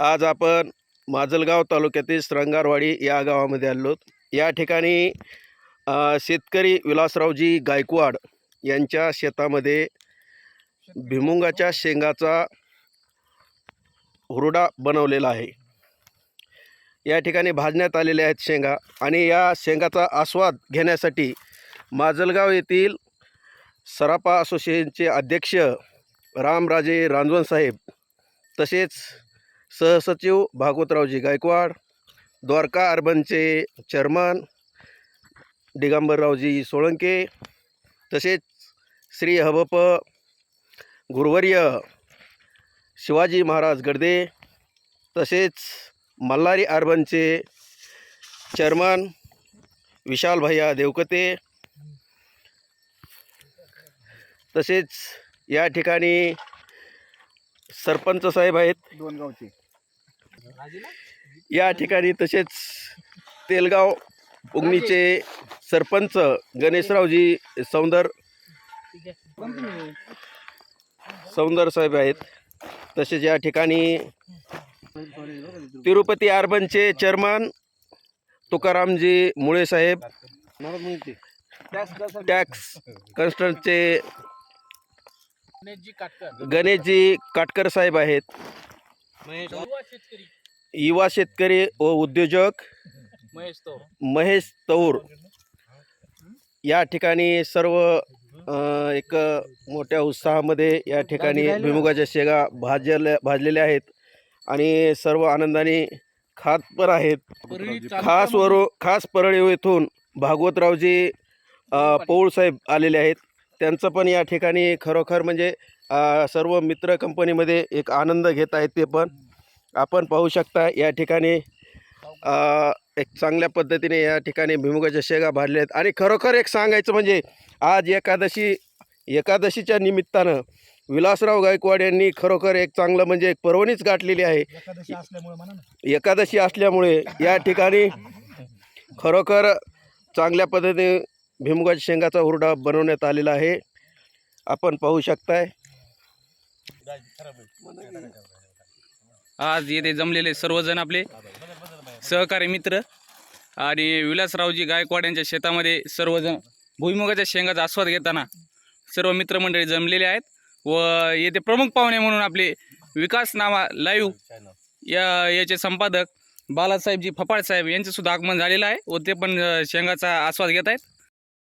आज आपण माजलगाव तालुक्यातील श्रंगारवाडी या गावामध्ये आलो या ठिकाणी शेतकरी विलासरावजी गायकवाड यांच्या शेतामध्ये भिमुंगाच्या शेंगाचा हुरडा बनवलेला आहे. या ठिकाणी भाजण्यात आलेल्या आहेत शेंगा आणि या शेंगाचा आस्वाद घेण्यासाठी माजलगाव येथील सरापा असोसिएशनचे अध्यक्ष रामराजे रांजवन साहेब तसेच सहसचिव भागवतरावजी गायकवाड द्वारका अर्बनचे चेअरमन दिगंबररावजी सोळंके तसेच श्री हबप गुरुवर्य शिवाजी महाराज गडदे तसेच मल्हारी अर्बनचे चेअरमन विशाल भैया देवकते तसेच या ठिकाणी सरपंच साहेब आहेत. दोन गावचे. या ठिकाणी तसेच तेलगाव उगणीचे सरपंच गणेशरावजी सौंदर सौंदर साहेब आहेत. तसेच या ठिकाणी तिरुपती अर्बनचे चेअरमन तुकारामजी मुळे साहेब टॅक्स कन्स्टंटचे गणेशजी काटकर साहेब आहेत. युवा शेतकरी व उद्योजक महेश तौर या ठिकाणी सर्व अ, एक मोठ्या उत्साहामध्ये या ठिकाणी भिमुगाच्या शेगा भाजल्या भाजलेल्या आहेत आणि सर्व आनंदाने खात पण आहेत. खास वरू खास परळी येथून भागवतरावजी अ, पौळसाहेब आलेले आहेत. त्यांचं पण या ठिकाणी खरोखर म्हणजे अ, सर्व मित्र कंपनीमध्ये एक आनंद घेत आहेत ते पण. आपण पाहू शकता या ठिकाणी एक चांगल्या पद्धतीने या ठिकाणी भिमुगाच्या शेगा भाजल्या आहेत आणि खरोखर एक सांगायचं म्हणजे आज एकादशी एकादशीच्या निमित्तानं विलासराव गायकवाड यांनी खरोखर एक चांगलं म्हणजे एक पर्वणीच गाठलेली आहे. एकादशी असल्यामुळे या ठिकाणी खरोखर चांगल्या पद्धतीने भिमुगाच्या शेंगाचा हुरडा बनवण्यात आलेला आहे. आपण पाहू शकताय. आज येथे जमलेले सर्वजण आपले सहकारी मित्र आणि विलासरावजी गायकवाड यांच्या शेतामध्ये सर्वजण भुईमुगाच्या शेंगाचा आस्वाद घेताना सर्व मित्रमंडळी जमलेले आहेत व येथे प्रमुख पाहुणे म्हणून आपले विकास नामा लाईव्ह या याचे संपादक बालासाहेबजी फपाड साहेब यांचं सुद्धा आगमन झालेलं आहे व ते पण शेंगाचा आस्वाद घेत आहेत.